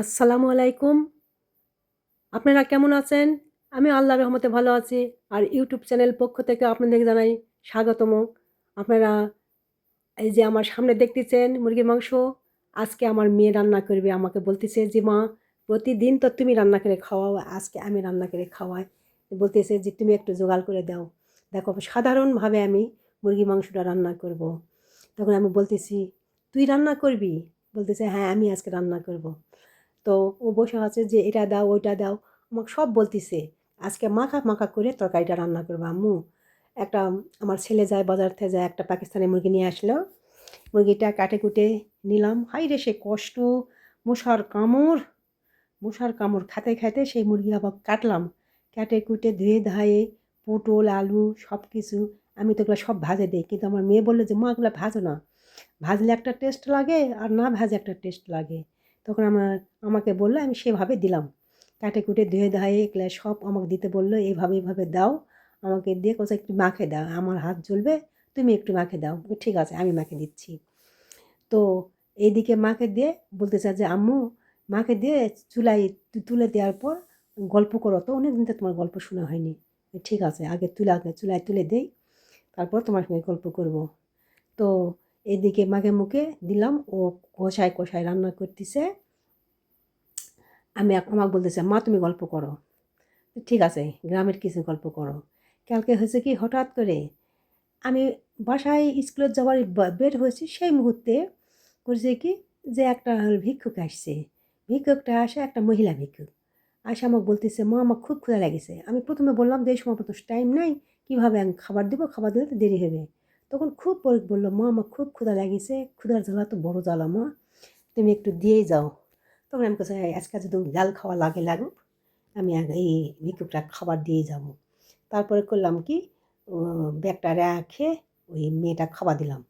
আসসালামু আলাইকুম। আপনারা কেমন আছেন? আমি আল্লাহ রহমতে ভালো আছি আর ইউটিউব চ্যানেল পক্ষ থেকে আপনাদের জানাই স্বাগতম। আপনারা এই যে আমার সামনে দেখতেছেন মুরগির মাংস, আজকে আমার মেয়ে রান্না করবে, আমাকে বলতেছে যে, মা, প্রতিদিন তো তুমি রান্না করে খাওয়াও, আজকে আমি রান্না করে খাওয়াই। বলতেছে যে, তুমি একটু জোগাড় করে দাও। দেখো, সাধারণভাবে আমি মুরগি মাংসটা রান্না করব। তখন আমি বলতেছি, তুই রান্না করবি? বলতেছে হ্যাঁ আমি আজকে রান্না করব। তো ও বসে আছে যে, এটা দাও, ওইটা দাও। আমাকে সব বলতিছে। আজকে মাখা মাখা করে তরকারিটা রান্না করব আম্মু। একটা আমার ছেলে যায় বাজার থেকে যায় একটা পাকিস্তানি মুরগি নিয়ে আসলো। মুরগিটা কাটে কুটে নিলাম। হাই রে, সে কষ্ট। মশার কামড়। মশার কামড় খাতে খাতে সেই মুরগি আবার কাটলাম। কাটে কুটে ধুয়ে ধায়ে পটল, আলু সব কিছু আমি তো এগুলো সব ভাজে দিই। কিন্তু আমার মেয়ে বলল যে, মা, এগুলো ভাজো না। ভাজলে একটা টেস্ট লাগে আর না ভাজে একটা টেস্ট লাগে। তখন আমার, আমাকে বলল, আমি সেভাবে দিলাম। কাটে কুটে ধুয়ে ধায়ে এগুলো সব আমাকে দিতে বলল, এইভাবে এইভাবে দাও। আমাকে দিয়ে কোথাও একটু মাখে দাও, আমার হাত জ্বলবে, তুমি একটু মাখে দাও। ঠিক আছে, আমি মাখে দিচ্ছি। তো এইদিকে মাকে দিয়ে বলতে চাই যে, আম্মু, মাকে দিয়ে চুলাই তুলে দেওয়ার পর গল্প করো তো অনেক দিন তো তোমার গল্প শোনা হয়নি। ঠিক আছে, আগে তুলে, আগে চুলায় তুলে দেই, তারপর তোমার সঙ্গে গল্প করব। তো এদিকে মাকে মুখে দিলাম, ও কষায় কষায় রান্না করতেছে। আমি আমাকে বলতেছে, মা, তুমি গল্প করো। ঠিক আছে, গ্রামের কিছু গল্প করো। কালকে হয়েছে কি, হঠাৎ করে আমি বাসায় স্কুলে যাওয়ার বের হয়েছি, সেই মুহূর্তে করেছে কি, যে একটা ভিক্ষুক আসছে। ভিক্ষুকটা আসে একটা মহিলা ভিক্ষুক। আসে আমাকে বলতেছে, মা, আমার খুব ক্ষুধা লেগেছে। আমি প্রথমে বললাম, যে এই সময় তো টাইম নাই, কীভাবে আমি খাবার দেবো? খাবার দিলে তো দেরি হবে। তখন খুব পরে বলল, মা, আমার খুব ক্ষুধা লাগিয়েছে ক্ষুধার জ্বালা তো বড় জ্বালা, মা। তুমি একটু দিয়েই যাও। তখন আমি কাছে আজকে যদি জাল খাওয়া লাগে লাগুক, আমি এই ভিক্ষুকটা খাবার দিয়ে যাব। তারপরে করলাম কি ব্যাগটা রেখে ওই মেয়েটা খাবার দিলাম।